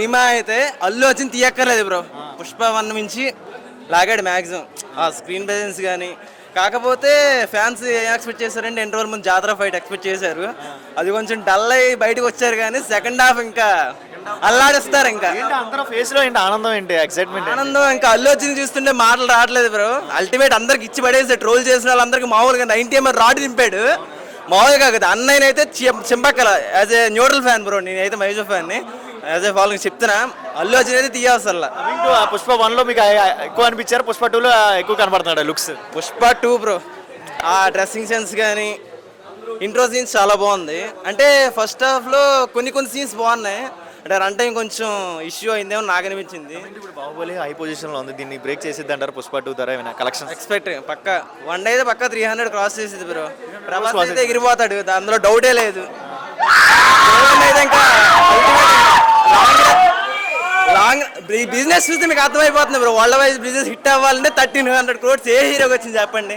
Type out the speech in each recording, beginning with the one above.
Cinema అయితే అల్లు వచ్చింది తీయక్కర్లేదు bro. Pushpa one నుంచి లాగాడు మ్యాక్సిమం ఆ స్క్రీన్ ప్రెజెన్స్ కానీ కాకపోతే ఫ్యాన్స్ ఏం ఎక్స్పెక్ట్ చేశారంటే ఎన్ని రోజుల ముందు జాతర ఫైట్ ఎక్స్పెక్ట్ చేశారు. అది కొంచెం డల్ అయ్యి బయటకు వచ్చారు కానీ సెకండ్ హాఫ్ ఇంకా అల్లాడిస్తారు ఇంకా. అందరూ ఫేస్లో ఏంటి ఆనందం ఏంటి ఎక్సైట్మెంట్ ఆనందం ఇంకా అల్లు వచ్చింది చూస్తుంటే మాటలు రావట్లేదు బ్రో. అల్టిమేట్ అందరికి ఇచ్చి పడేసి ట్రోల్ చేసిన వాళ్ళందరికీ మామూలుగా నైన్టీ ఎంఆర్ రాడ్ నింపాడు. మామూలుగా కదా అన్నయ్యనైతే చింపక్కల. As a neutral fan bro నేనైతే మైజో ఫ్యాన్ని యాజ్ ఏ ఫాలోయింగ్ చెప్తున్నా. అల్లు వచ్చింది అయితే తీయవసల్లా పుష్ప వన్లో మీకు ఎక్కువ అనిపించారు? పుష్ప టూ లో ఎక్కువ కనపడుతున్నాడు లుక్స్ పుష్ప టూ బ్రో ఆ డ్రెస్సింగ్ సెన్స్ కానీ ఇంట్రో సీన్స్ చాలా బాగుంది. అంటే ఫస్ట్ హాఫ్లో కొన్ని కొన్ని సీన్స్ బాగున్నాయి. అంటే రన్ టైం కొంచెం ఇష్యూ అయిందేమో నాకు అనిపించింది. ఇప్పుడు బాహుబలి హై పొజిషన్లో ఉంది. దీన్ని బ్రేక్ చేసేది అంటారు పుష్ప టూ ధర ఏమైనా కలెక్షన్ ఎక్స్పెక్ట్ పక్క. వన్ డే అయితే పక్క త్రీ హండ్రెడ్ క్రాస్ చేసేది బ్రో ప్రభాస్ అయితే ఎగిరిపోతాడు. అందులో డౌటే లేదు. ఇంకా లాంగ్ ఈ బిజినెస్ చూస్తే మీకు అర్థమైపోతుంది bro. World wise business hit అవ్వాలంటే థర్టీన్ హండ్రెడ్ క్రోడ్స్ ఏ హీరోకి వచ్చింది చెప్పండి.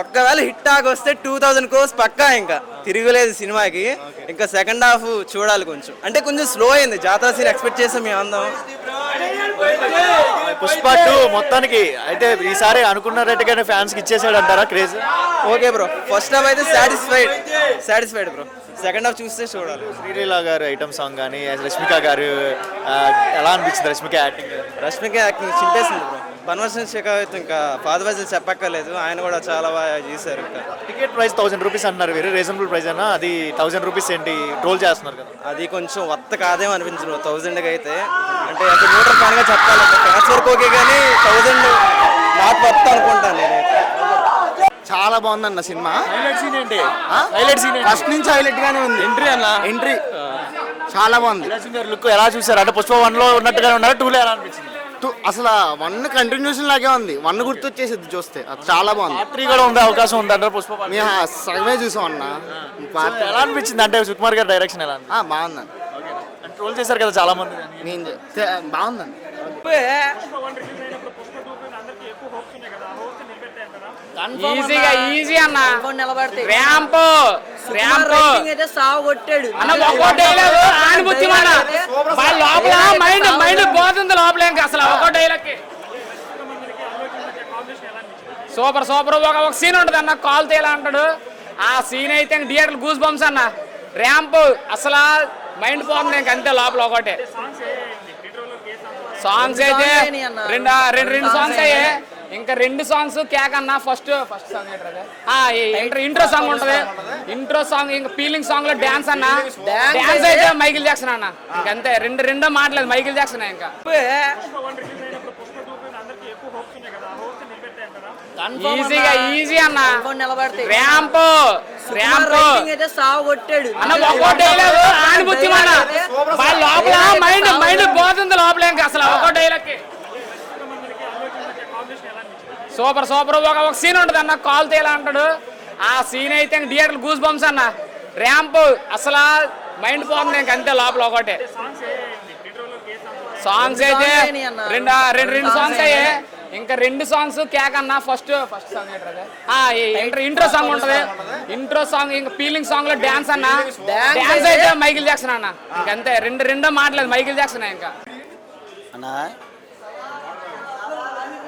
ఒక్కవేళ హిట్ ఆగి వస్తే టూ థౌజండ్ క్రోర్స్ పక్కా ఇంకా. తిరగలేదు సినిమాకి. ఇంకా సెకండ్ హాఫ్ చూడాలి కొంచెం. అంటే కొంచెం స్లో అయింది. జాతర సీన్ ఎక్స్పెక్ట్ చేసాం మేము అందరం. పుష్ప టూ మొత్తానికి అయితే ఈసారి అనుకున్న రేటుగానే ఫ్యాన్స్కి ఇచ్చేసాడు అంటారా craze? Okay bro. First half అయితే satisfied. Satisfied bro. Second half చూస్తే చూడాలి. శ్రీలీల గారు ఐటమ్ సాంగ్ కానీ రష్మిక గారు ఎలా అనిపించింది Rashmika acting? Rashmika acting చింపేసింది bro బన్వర్సన్ Shekhawat ఇంకా పాదవాజీలు చెప్పక్కర్లేదు ఆయన కూడా చాలా బాగా చేశారు ఇంకా. టికెట్ ప్రైస్ థౌసండ్ రూపీస్ అన్నారు వేరే. రీజనబుల్ ప్రైస్ అన్న అది థౌసండ్ రూపీస్ ఏంటి ట్రోల్ చేస్తున్నారు కదా. అది కొంచెం వత్త కాదేమో అనిపించదు థౌజండ్కి అయితే. అంటే ఫ్యాన్గా చెప్పాలంటే ఫ్యాన్స్ వరకు ఓకే కానీ నాట్ వర్త్ అనుకుంటాను నేనైతే చాలా బాగుందన్న సినిమా. హైలైట్ సీన్ ఏంటి? హైలైట్ సీన్ ఏంటి? ఫస్ట్ నుంచి హైలైట్ గానే ఉంది. ఎంట్రీ అన్న? ఎంట్రీ చాలా బాగుంది. లుక్ ఎలా చూసారు? అంటే పుష్ప వన్లో ఉన్నట్టుగానే ఉన్నారు? టూ లో ఎలా అనిపించింది? టూ అసలు వన్ కంటిన్యూషన్ లాగే ఉంది. వన్ గుర్తొచ్చేసింది చూస్తే. అది చాలా బాగుంది. త్రీ కూడా ఉండే అవకాశం ఉంది అంటారు పుష్ప సగమే చూసాం అన్న. ఎలా అనిపించింది? అంటే సుకుమార్ గారి డైరెక్షన్ ఎలా ఆ, బాగుందండి ట్రోల్ చేశారు కదా చాలా మంది. నేను బాగుందండి. ఈజీగా ఈజీ అన్న. ర్యాంప్ ర్యాంప్ అయితే సాగు కొట్టాడు. అన్న ఒక్కో డైలాగ్ ఆనుభూతి మన. వాళ్ళ లోపల మైండ్ మైండ్ పోతుంది లోపల ఇంకా అసలు ఒక్కో డైలాగ్ సూపర్ సూపర్ ఒక ఒక సీన్ ఉంటుంది అన్న కాల్ తేలా అంటాడు. ఆ సీన్ అయితే థియేటర్ గూస్ బంప్స్ అన్న. ర్యాంప్ అసలు మైండ్ పోతుంది ఇంక అంతే లోపల ఒకటే సాంగ్స్ అయితే రెండు రెండు రెండు సాంగ్స్ అయ్యే ఇంకా రెండు సాంగ్స్ కేక్ అన్న first first song intro intro song ఉంటది. ఇంట్రో సాంగ్ ఇంకా ఫీలింగ్ సాంగ్లో డాన్స్ అన్న. డాన్స్ అయితే మైకిల్ జాక్సన్ అన్న. ఇంకంతే రెండు రెండో మాటలేదు మైకిల్ జాక్సన్ ఇంకా. ఈజీగా ఈజీ అన్న. ర్యాంప్ ర్యాంప్ ఒక్కో డైలాగ్ మన. లోపల మైండ్ మైండ్ పోతుంది లోపల ఇంకా అసలు ఒక్కో డైలాగ్ సూపర్ సూపర్. ఒక ఒక సీన్ ఉంటుంది అన్న కాల్ తేలా అంటాడు. ఆ సీన్ అయితే థియేటర్ గూస్ బంప్స్ అన్న. ర్యాంప్ అసలు మైండ్ పోతుంది ఇంక అంతే లోపల ఒకటే. సాంగ్స్ అయితే రెండు రెండు రెండు సాంగ్స్ అయ్యే ఇంకా రెండు సాంగ్స్ కేక్ అన్న. First first song intro intro song ఉంటది. ఇంట్రో సాంగ్ ఇంకా ఫీలింగ్ సాంగ్లో డాన్స్ అన్న. డాన్స్ అయితే. మైకిల్ జాక్సన్ అన్న. ఇంకంతే రెండు రెండో మాటలేదు. మైకిల్ జాక్సన్ ఇంకా. అన్నా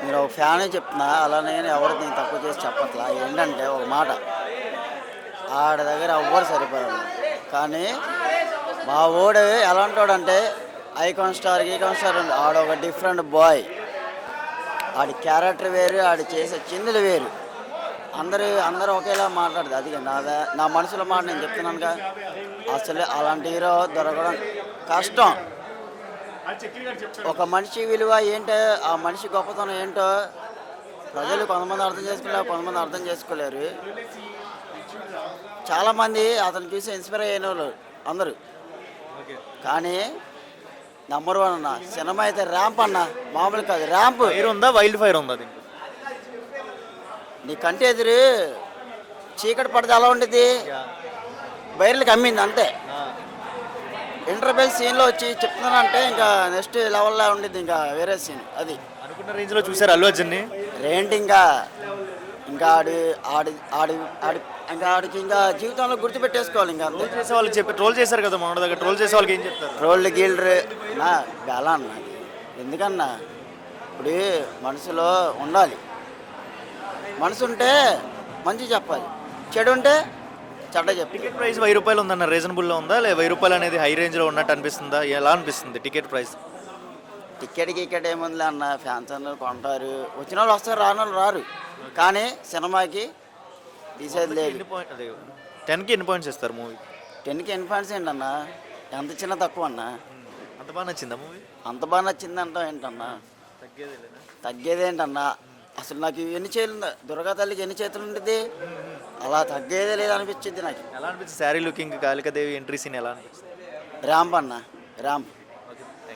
మీరు ఒక ఫ్యానే చెప్తున్నా అలానే ఎవరికి నేను తక్కువ చేసి చెప్పట్లా. ఏంటంటే ఒక మాట ఆడ దగ్గర ఎవ్వరు సరిపోరు. కానీ మా ఓడు ఎలాంటాడంటే ఐకాన్ స్టార్ ఈకాన్ స్టార్ ఉంది. ఆడ ఒక డిఫరెంట్ బాయ్. ఆడి క్యారెక్టర్ వేరు ఆడి చేసే చిందులు వేరు. అందరూ అందరూ ఒకేలా మాట్లాడదు. అది నా నా మనసులో మాట నేను చెప్తున్నానుగా. అసలు అలాంటి హీరో దొరకడం కష్టం. ఒక మనిషి విలువ ఏంటో ఆ మనిషి గొప్పతనం ఏంటో ప్రజలు కొంతమంది అర్థం చేసుకోలేరు కొంతమంది అర్థం చేసుకోలేరు. చాలామంది అతను చూసి ఇన్స్పైర్ అయిన వాళ్ళు అందరూ. కానీ నంబర్ వన్ అన్న సినిమా అయితే ర్యాంప్ అన్న మామూలు కాదు ర్యాంప్ ఫైర్ ఉందా? వైల్డ్ ఫైర్ ఉందా నీ కంటి ఎదురు చీకటి పడితే ఎలా ఉండేది బైర్లకు అమ్మింది అంతే. ఇంటర్బెల్ సీన్లో వచ్చి చెప్తున్నానంటే ఇంకా నెక్స్ట్ లెవెల్లో ఉండేది ఇంకా వేరే సీన్ అది. అనుకున్న రేంజ్లో చూసారు అల్లు అర్జున్ ఏంటి ఇంకా ఇంకా ఆడి ఆడి ఆడి ఆడి ఇంకా ఆడికి ఇంకా జీవితంలో గుర్తుపెట్టేసుకోవాలి ఇంకా ట్రోల్ చేసే వాళ్ళకి చెప్పి ట్రోల్ చేశారు కదా మన దగ్గర ట్రోల్ చేసే వాళ్ళకి ఏం చెప్తారు? రోళ్ళు గీళ్ళు నా గల అన్న ఎందుకన్నా? ఇప్పుడు మనసులో ఉండాలి. మనసు ఉంటే మంచి చెప్పాలి. చెడు ఉంటే చెడ్డ చెప్పాలి టికెట్ ప్రైస్ వెయ్యి రూపాయలు ఉందన్న రీజనబుల్లో ఉందా? లేదా వెయ్యి రూపాయలు అనేది హై రేంజ్లో ఉన్నట్టు అనిపిస్తుందా? ఎలా అనిపిస్తుంది టికెట్ ప్రైస్? టికెట్ గికెట్ ఏముందిలే అన్న ఫ్యాన్స్ అందరూ కొంటారు. వచ్చిన వాళ్ళు వస్తారు రాని వాళ్ళు రారు. కానీ సినిమాకి తీసేది లేదు. ఎన్ని పాయింట్ అదే టెన్కి ఎన్ని పాయింట్స్ ఇస్తారు మూవీ టెన్కి ఎన్ని ఫ్యాన్స్ ఏంటన్న? ఎంత చిన్న తక్కువ అన్న? అంత బాగా నచ్చిందా మూవీ అంత బాగా నచ్చిందంటావు ఏంటన్నా? తగ్గేదేంటన్నా? అసలు నాకు ఎన్ని చేతులు దుర్గా తల్లికి ఎన్ని చేతులు ఉంటుంది అలా తగ్గేదే లేదనిపించింది నాకు. ఎలా అనిపించింది? Sari looking Kalikadevi entry scene ఎలా అనిపించింది? ర్యాంప్ అన్న ర్యాంప్